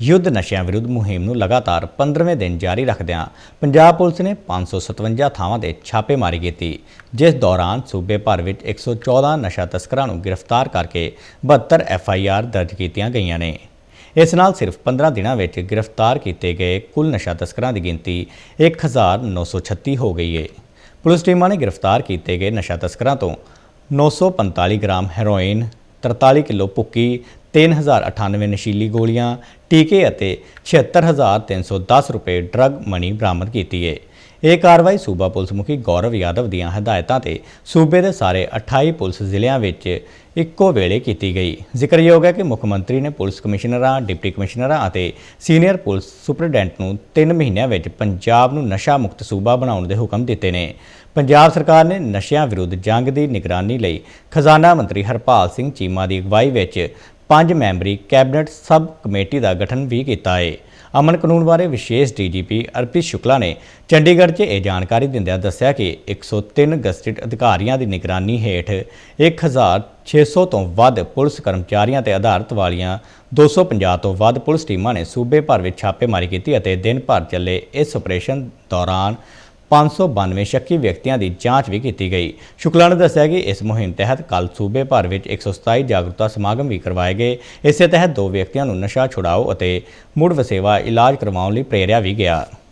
ਯੁੱਧ ਨਸ਼ਿਆਂ ਵਿਰੁੱਧ ਮੁਹਿੰਮ ਨੂੰ ਲਗਾਤਾਰ 15ਵੇਂ ਦਿਨ ਜਾਰੀ ਰੱਖਦਿਆਂ ਪੰਜਾਬ ਪੁਲਿਸ ਨੇ 557 ਥਾਵਾਂ ਤੇ ਛਾਪੇਮਾਰੀ ਕੀਤੀ, ਜਿਸ ਦੌਰਾਨ ਸੂਬੇ ਭਰ ਵਿੱਚ 114 ਨਸ਼ਾ ਤਸਕਰਾਂ ਨੂੰ ਗ੍ਰਿਫਤਾਰ ਕਰਕੇ 72 ਐਫਆਈਆਰ ਦਰਜ ਕੀਤੀਆਂ ਗਈਆਂ ਨੇ। ਇਸ ਨਾਲ ਸਿਰਫ 15 ਦਿਨਾਂ ਵਿੱਚ ਗ੍ਰਿਫਤਾਰ ਕੀਤੇ ਗਏ ਕੁੱਲ ਨਸ਼ਾ ਤਸਕਰਾਂ ਦੀ ਗਿਣਤੀ 1936 ਹੋ ਗਈ ਹੈ ਪੁਲਿਸ ਟੀਮਾਂ ਨੇ ਗ੍ਰਿਫਤਾਰ ਕੀਤੇ ਗਏ ਨਸ਼ਾ ਤਸਕਰਾਂ ਤੋਂ 945 ਗ੍ਰਾਮ ਹੈਰੋਇਨ 43 ਕਿਲੋ ਭੁੱਕੀ 3098 ਨਸ਼ੀਲੀ ਗੋਲੀਆਂ, ਟੀਕੇ ਅਤੇ 76310 ਰੁਪਏ ਡਰੱਗ ਮਨੀ ਬਰਾਮਦ ਕੀਤੀ ਹੈ ਇਹ ਕਾਰਵਾਈ ਸੂਬਾ ਪੁਲਿਸ ਮੁਖੀ ਗੌਰਵ ਯਾਦਵ ਦੀਆਂ ਹਦਾਇਤਾਂ ਤੇ ਸੂਬੇ ਦੇ ਸਾਰੇ 28 ਪੁਲਿਸ ਜ਼ਿਲ੍ਹਿਆਂ ਵਿੱਚ ਇੱਕੋ ਵੇਲੇ ਕੀਤੀ ਗਈ। ਜ਼ਿਕਰਯੋਗ ਹੈ ਕਿ ਮੁੱਖ ਮੰਤਰੀ ਨੇ ਪੁਲਿਸ ਕਮਿਸ਼ਨਰਾਂ, ਡਿਪਟੀ ਕਮਿਸ਼ਨਰਾਂ ਅਤੇ ਸੀਨੀਅਰ ਪੁਲਿਸ ਸੁਪਰਡੈਂਟ ਨੂੰ 3 ਮਹੀਨਿਆਂ ਵਿੱਚ ਪੰਜਾਬ ਨੂੰ ਨਸ਼ਾ ਮੁਕਤ ਸੂਬਾ ਬਣਾਉਣ ਦੇ ਹੁਕਮ ਦਿੱਤੇ ਨੇ। ਪੰਜਾਬ ਸਰਕਾਰ ਨੇ ਨਸ਼ਿਆਂ ਵਿਰੁੱਧ ਜੰਗ ਦੀ ਨਿਗਰਾਨੀ ਲਈ ਖਜ਼ਾਨਾ ਮੰਤਰੀ ਹਰਪਾਲ ਸਿੰਘ ਚੀਮਾ ਦੀ ਅਗਵਾਈ ਵਿੱਚ ਪੰਜ ਮੈਂਬਰੀ ਕੈਬਨਿਟ ਸਬ ਕਮੇਟੀ ਦਾ ਗਠਨ ਵੀ ਕੀਤਾ ਹੈ ਅਮਨ ਕਾਨੂੰਨ ਬਾਰੇ ਵਿਸ਼ੇਸ਼ ਡੀਜੀਪੀ ਅਰਪਿਤ ਸ਼ੁਕਲਾ ਨੇ ਚੰਡੀਗੜ੍ਹ 'ਚ ਇਹ ਜਾਣਕਾਰੀ ਦਿੰਦਿਆਂ ਦੱਸਿਆ ਕਿ 103 ਗਸਟਿਡ ਅਧਿਕਾਰੀਆਂ ਦੀ ਨਿਗਰਾਨੀ ਹੇਠ 1600 ਤੋਂ ਵੱਧ ਪੁਲਿਸ ਕਰਮਚਾਰੀਆਂ ਤੇ ਆਧਾਰਿਤ ਵਾਲੀਆਂ 250 ਤੋਂ ਵੱਧ ਪੁਲਿਸ ਟੀਮਾਂ ਨੇ ਸੂਬੇ ਭਰ ਵਿੱਚ ਛਾਪੇਮਾਰੀ ਕੀਤੀ ਅਤੇ ਦਿਨ ਭਰ ਚੱਲੇ ਇਸ ਆਪਰੇਸ਼ਨ ਦੌਰਾਨ 592 ਸ਼ੱਕੀ ਵਿਅਕਤੀਆਂ ਦੀ ਜਾਂਚ ਵੀ ਕੀਤੀ ਗਈ। ਸ਼ੁਕਲਾ ਨੇ ਦੱਸਿਆ ਕਿ ਇਸ ਮੁਹਿੰਮ ਤਹਿਤ ਕੱਲ ਸੂਬੇ ਭਰ ਵਿੱਚ 127 ਜਾਗਰੂਕਤਾ ਸਮਾਗਮ ਵੀ ਕਰਵਾਏ ਗਏ। ਇਸੇ ਤਹਿਤ ਦੋ ਵਿਅਕਤੀਆਂ ਨੂੰ ਨਸ਼ਾ ਛੁਡਾਓ ਅਤੇ ਮੁੜ ਵਸੇਵਾ ਇਲਾਜ ਕਰਵਾਉਣ ਲਈ ਪ੍ਰੇਰਿਆ ਵੀ ਗਿਆ।